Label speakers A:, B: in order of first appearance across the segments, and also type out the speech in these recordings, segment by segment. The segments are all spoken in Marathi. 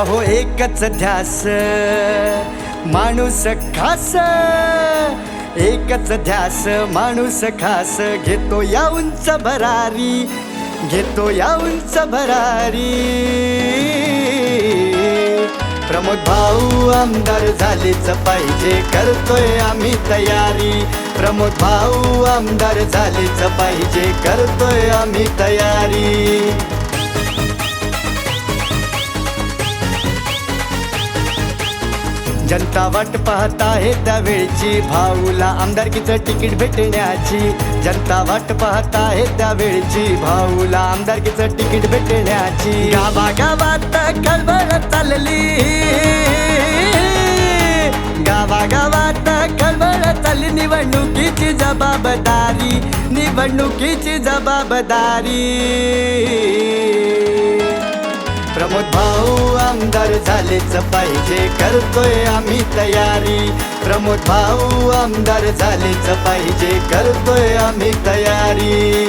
A: अहो एकच ध्यास. माणूस खास. एकच ध्यास. माणूस खास. घेतो या उंच भरारी. घेतो या उंच भरारी. प्रमोद भाऊ आमदार झालेच पाहिजे. करतोय आम्ही तयारी. प्रमोद भाऊ आमदार झालेच पाहिजे. करतोय आम्ही तयारी. जनता वाट पाहत आहे त्यावेळची. भाऊला आमदारकीचं तिकीट भेटण्याची. जनता वाट पाहत आहे त्यावेळची. भाऊला आमदारकीचं तिकीट भेटण्याची. गावागावात खळबळ चालली. गावागावात खळबळ चालली. निवडणुकीची जबाबदारी. निवडणुकीची जबाबदारी. प्रमोद भाऊ आमदार झालेच पाहिजे. करतोय आम्ही तयारी. प्रमोद भाऊ आमदार झालेच पाहिजे. करतोय आम्ही तयारी.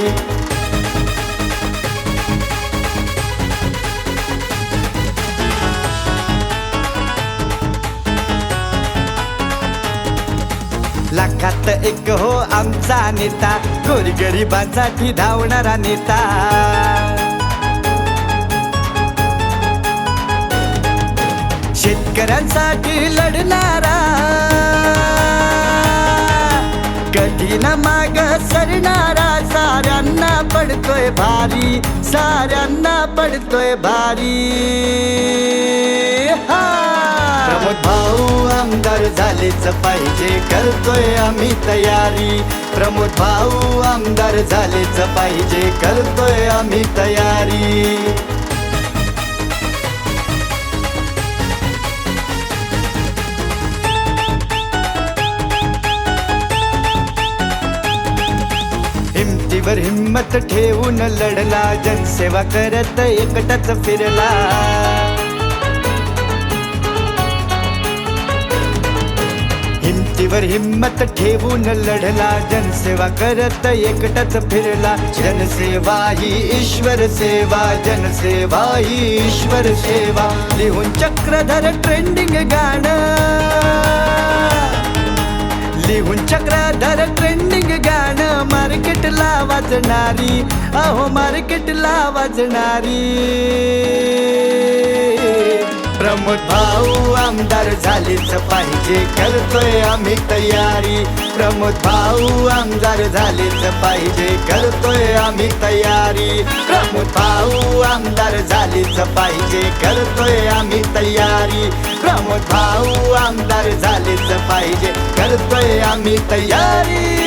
A: लाखात एक हो आमचा नेता. गोरगरिबांसाठी धावणारा नेता. शेतकऱ्यांसाठी लढणारा. कधी न माग सरणारा. साऱ्यांना पडतोय भारी साऱ्यांना पडतोय भारी. प्रमोद भाऊ आमदार झालेच पाहिजे करतोय आम्ही तयारी. प्रमोद भाऊ आमदार झालेच पाहिजे करतोय आम्ही तयारी. हिमतीवर हिम्मत ठेवून लढला जनसेवा करत एकटाच फिरला. हिमतीवर हिम्मत ठेवून लढला जनसेवा करत एकटाच फिरला. जनसेवा ही ईश्वर सेवा जनसेवा ही ईश्वर सेवा. लिहून चक्रधर ट्रेंडिंग गाणं. लिहून चक्रधर ट्रेंडिंग वाजणारी. अहो मार्केटला वाजणारी. प्रमोद भाऊ आमदार झालेच पाहिजे. करतोय आम्ही तयारी. प्रमोद भाऊ आमदार झालेच पाहिजे. करतोय आम्ही तयारी. प्रमोद भाऊ आमदार झालेच पाहिजे. करतोय आम्ही तयारी. प्रमोद भाऊ आमदार झालेच पाहिजे. करतोय आम्ही तयारी.